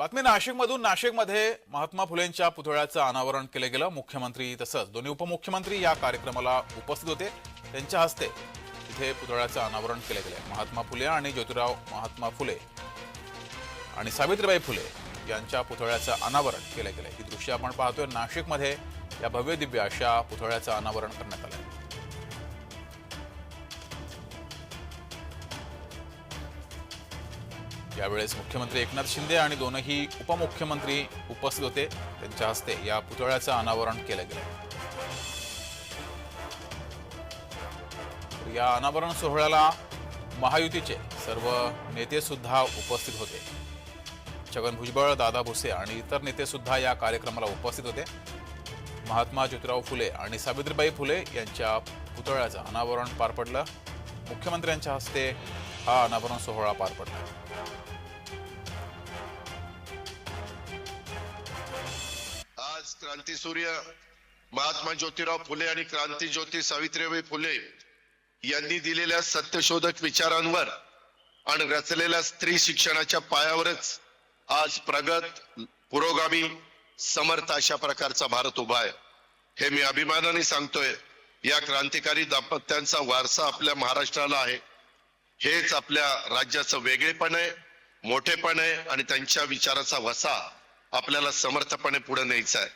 बातमी नाशिकमधून. नाशिकमध्ये महात्मा फुलेंच्या पुतळ्याचं अनावरण केलं गेलं. मुख्यमंत्री तसंच दोन्ही उपमुख्यमंत्री या कार्यक्रमाला उपस्थित होते. त्यांच्या हस्ते तिथे पुतळ्याचं अनावरण केलं गेलं. महात्मा फुले आणि ज्योतिराव महात्मा फुले आणि सावित्रीबाई फुले यांच्या पुतळ्याचं अनावरण केलं गेलं. ही दृश्य आपण पाहतोय. नाशिकमध्ये या भव्य दिव्य अशा पुतळ्याचं अनावरण करण्यात आलं यावेळेस मुख्यमंत्री एकनाथ शिंदे आणि दोनही उपमुख्यमंत्री उपस्थित होते त्यांच्या हस्ते या पुतळ्याचं अनावरण केलं गेलं. या अनावरण सोहळ्याला महायुतीचे सर्व नेते सुद्धा उपस्थित होते. छगन भुजबळ दादा भुसे आणि इतर नेते सुद्धा या कार्यक्रमाला उपस्थित होते. महात्मा ज्योतिराव फुले आणि सावित्रीबाई फुले यांच्या पुतळ्याचं अनावरण पार पडलं. मुख्यमंत्र्यांच्या हस्ते हा अनावरण सोहळा पार पडला. आज क्रांतीसूर्य महात्मा ज्योतिराव फुले आणि क्रांती ज्योती सावित्रीबाई फुले यांनी दिलेल्या सत्यशोधक विचारांवर आणि रचलेल्या स्त्री शिक्षणाच्या पायावरच आज प्रगत पुरोगामी समर्थ अशा प्रकारचा भारत उभा आहे. हे मी अभिमानाने सांगतोय. या क्रांतिकारी दाम्पत्यांचा वारसा आपल्या महाराष्ट्राला आहे. हेच आपल्या राज्याचं वेगळेपण आहे मोठेपण आहे आणि त्यांच्या विचाराचा वसा आपल्याला समर्थपणे पुढे न्यायचा आहे.